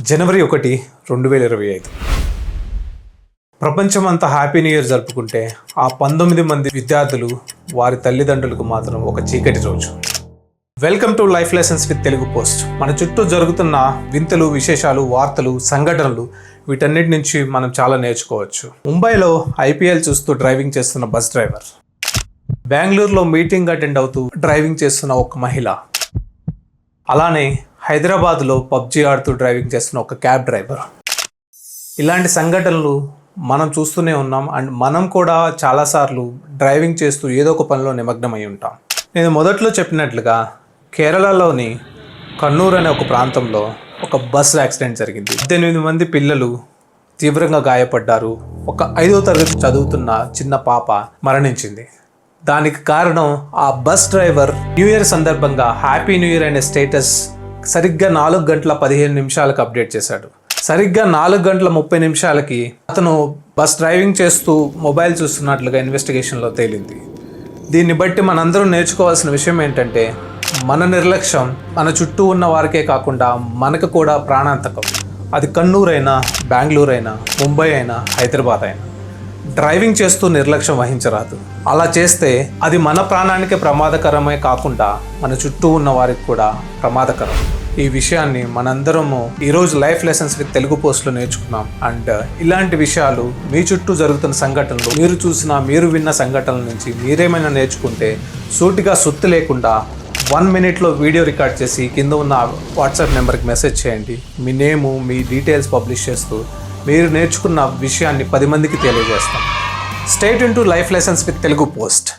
జనవరి ఒకటి రెండు వేల ఇరవై ఐదు. ప్రపంచమంతా హ్యాపీ న్యూ ఇయర్ జరుపుకుంటే ఆ పంతొమ్మిది మంది విద్యార్థులు వారి తల్లిదండ్రులకు మాత్రం ఒక చీకటి రోజు. Welcome to life lessons with Telugu post. మన చుట్టూ జరుగుతున్న వింతలు విశేషాలు వార్తలు సంఘటనలు వీటన్నిటి నుంచి మనం చాలా నేర్చుకోవచ్చు. ముంబైలో ఐపీఎల్ చూస్తూ డ్రైవింగ్ చేస్తున్న బస్ డ్రైవర్. బెంగళూరులో మీటింగ్ అటెండ్ అవుతూ డ్రైవింగ్ చేస్తున్న ఒక మహిళ. అలానే హైదరాబాద్లో పబ్జీ ఆడుతూ డ్రైవింగ్ చేస్తున్న ఒక క్యాబ్ డ్రైవర్. ఇలాంటి సంఘటనలు మనం చూస్తూనే ఉన్నాం. అండ్ మనం కూడా చాలాసార్లు డ్రైవింగ్ చేస్తూ ఏదో ఒక పనిలో నిమగ్నమై ఉంటాం. నేను మొదట్లో చెప్పినట్లుగా కేరళలోని కన్నూర్ అనే ఒక ప్రాంతంలో ఒక బస్సు యాక్సిడెంట్ జరిగింది. పద్దెనిమిది మంది పిల్లలు తీవ్రంగా గాయపడ్డారు. ఒక ఐదో తరగతి చదువుతున్న చిన్న పాప మరణించింది. దానికి కారణం ఆ బస్ డ్రైవర్ న్యూ ఇయర్ సందర్భంగా హ్యాపీ న్యూ ఇయర్ అనే స్టేటస్ సరిగ్గా నాలుగు గంటల పదిహేను నిమిషాలకు అప్డేట్ చేశాడు. సరిగ్గా నాలుగు గంటల ముప్పై నిమిషాలకి అతను బస్ డ్రైవింగ్ చేస్తూ మొబైల్ చూస్తున్నట్లుగా ఇన్వెస్టిగేషన్లో తేలింది. దీన్ని బట్టి మనందరం నేర్చుకోవాల్సిన విషయం ఏంటంటే మన నిర్లక్ష్యం మన చుట్టూ ఉన్న వారికే కాకుండా మనకు కూడా ప్రాణాంతకం. అది కన్నూరు అయినా బెంగళూరు అయినా ముంబై అయినా హైదరాబాద్ అయినా. డ్రైవింగ్ చేస్తూ నిర్లక్ష్యం వహించరాదు. అలా చేస్తే అది మన ప్రాణానికి ప్రమాదకరమే కాకుండా మన చుట్టూ ఉన్న వారికి కూడా ప్రమాదకరం. ఈ విషయాన్ని మనందరము ఈరోజు లైఫ్ లెసన్స్ విత్ తెలుగు పోస్ట్లో నేర్చుకున్నాం. అండ్ ఇలాంటి విషయాలు మీ చుట్టూ జరుగుతున్న సంఘటనలు మీరు చూసిన మీరు విన్న సంఘటనల నుంచి మీరేమైనా నేర్చుకుంటే సూటిగా సుత్తు లేకుండా వన్ మినిట్లో వీడియో రికార్డ్ చేసి కింద ఉన్న వాట్సాప్ నెంబర్కి మెసేజ్ చేయండి. మీ నేము మీ డీటెయిల్స్ పబ్లిష్ చేస్తూ మీరు నేర్చుకున్న విషయాన్ని పది మందికి తెలియజేస్తాం. Stay in to life lessons with Telugu post